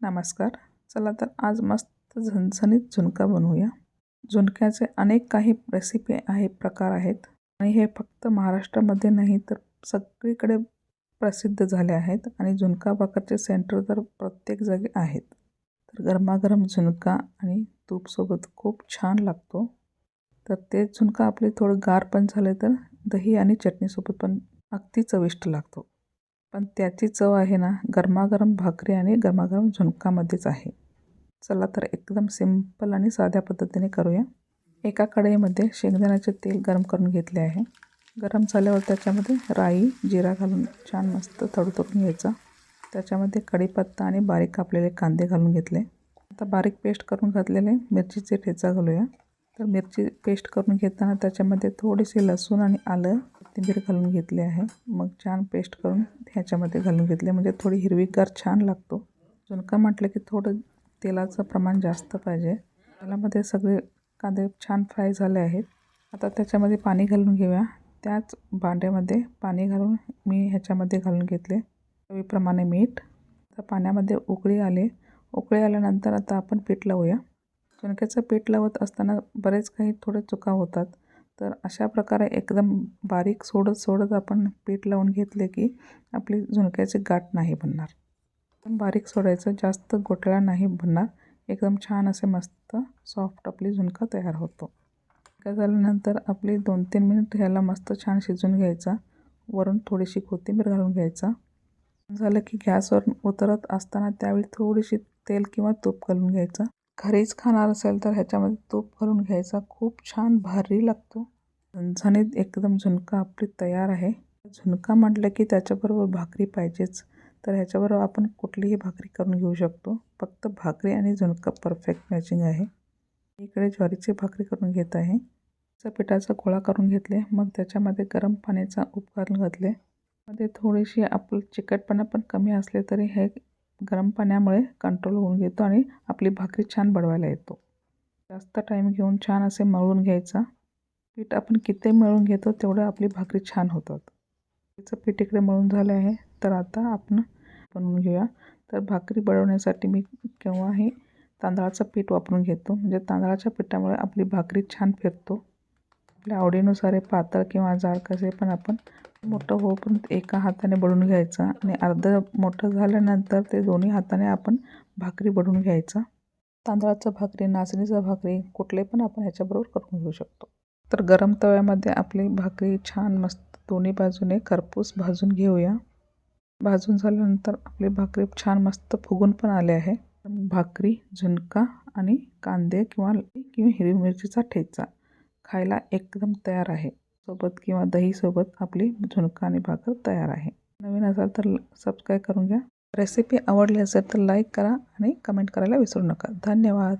नमस्कार. चला तर आज मस्त झणझणीत झुणका बनवूया. झुणक्याचे अनेक काही रेसिपी आहे प्रकार आहेत. आणि हे फक्त महाराष्ट्रामध्ये नाही तर सगळीकडे प्रसिद्ध झाले आहेत. आणि झुणका भाकरचे सेंटर तर प्रत्येक जागी आहेत. तर गरमागरम झुणका आणि तूपसोबत खूप छान लागतो. तर ते झुणका आपले थोडं गार पण झाले तर दही आणि चटणीसोबत पण अगदी चविष्ट लागतो. पण त्याची चव आहे ना गरमागरम भाकरी आणि गरमागरम झुणकामध्येच आहे. चला तर एकदम सिंपल आणि साध्या पद्धतीने करूया. एका कढईमध्ये शेंगदाण्याचे तेल गरम करून घेतले आहे. गरम झाल्यावर त्याच्यामध्ये राई जिरा घालून छान मस्त तडतडून घ्यायचा. त्याच्यामध्ये कढीपत्ता आणि बारीक कापलेले कांदे घालून घेतले. आता बारीक पेस्ट करून घातलेले मिरचीचे ठेचा घालूया. तर मिरची पेस्ट करून घेताना त्याच्यामध्ये थोडीशी लसूण आणि आलं कोथिंबीर घालून घेतली आहे. मग छान पेस्ट करून ह्याच्यामध्ये घालून घेतले म्हणजे थोडी हिरवीगार छान लागतो. झुणका म्हटलं की थोडं तेलाचं प्रमाण जास्त पाहिजे. तेलामध्ये सगळे कांदे छान फ्राय झाले आहेत. आता त्याच्यामध्ये पाणी घालून घेऊया. त्याच भांड्यामध्ये पाणी घालून मी ह्याच्यामध्ये घालून घेतले. चवीप्रमाणे मीठ. आता पाण्यामध्ये उकळी आले. उकळी आल्यानंतर आता आपण पीठ लावूया. झुणक्याचं पीठ लावत असताना बरेच काही थोडे चुका होतात. तर अशा प्रकारे एकदम बारीक सोडत सोडत आपण पीठ लावून घेतले की आपली झुणक्याची गाठ नाही बनणार. एकदम बारीक सोडायचं जास्त गोटळा नाही बनणार. एकदम छान असे मस्त सॉफ्ट आपली झुणका तयार होतो. काय झाल्यानंतर आपली दोन तीन मिनिट ह्याला मस्त छान शिजून घ्यायचा. वरून थोडीशी कोथिंबीर घालून घ्यायचा. झालं की गॅसवर उतरत असताना त्यावेळी थोडीशी तेल किंवा तूप घालून घ्यायचं. घरीच खाणार असेल तर ह्याच्यामध्ये तूप घालून घ्यायचा. खूप छान भारी लागतो. झणझणीत एकदम झुणका आपली तयार आहे. झुणका म्हटलं की त्याच्याबरोबर भाकरी पाहिजेच. तर ह्याच्याबरोबर आपण कुठलीही भाकरी करून घेऊ शकतो. फक्त भाकरी आणि झुणका परफेक्ट मॅचिंग आहे. इकडे ज्वारीची भाकरी करून घेत आहे. पिठाचा गोळा करून घेतले. मग त्याच्यामध्ये गरम पाण्याचा उपकरण घातले. मध्ये थोडीशी आपलं चिकटपणा पण कमी असले तरी हे गरम पाण्यामुळे कंट्रोल होऊन घेतो आणि आपली भाकरी छान बडवायला येतो. जास्त टाईम घेऊन छान असे मळून घ्यायचा. पीठ आपण किती मळून घेतो तेवढं आपली भाकरी छान होतात. तिचं पीठ इकडे मळून झालं आहे तर आता आपण बनवून घेऊया. तर भाकरी बडवण्यासाठी मी केव्हाही तांदळाचं पीठ वापरून घेतो. म्हणजे तांदळाच्या पिठामुळे आपली भाकरी छान फिरतो. आपल्या आवडीनुसार हे पातळ किंवा जाड कसे पण आपण मोठं होईपर्यंत एका हाताने बडवून घ्यायचं आणि अर्धं मोठं झाल्यानंतर ते दोन्ही हाताने आपण भाकरी बढून घ्यायचा. तांदळाचं भाकरी नाचणीचं भाकरी कुठले पण आपण ह्याच्याबरोबर करून घेऊ शकतो. तर गरम तव्यामध्ये आपली भाकरी छान मस्त दोन्ही बाजूने खरपूस भाजून घेऊया. भाजून झाल्यानंतर आपली भाकरी छान मस्त फुगून पण आले आहे. भाकरी झुणका आणि कांदे किंवा किंवा हिरवी मिरचीचा ठेचा. खायला एकदम तयार आहे. सोबत किंवा दहीसोबत आपली झुणका आणि भाकर तयार आहे. नवीन असाल तर सबस्क्राईब करून घ्या. रेसिपी आवडली असेल तर लाईक करा आणि कमेंट करायला विसरू नका. धन्यवाद.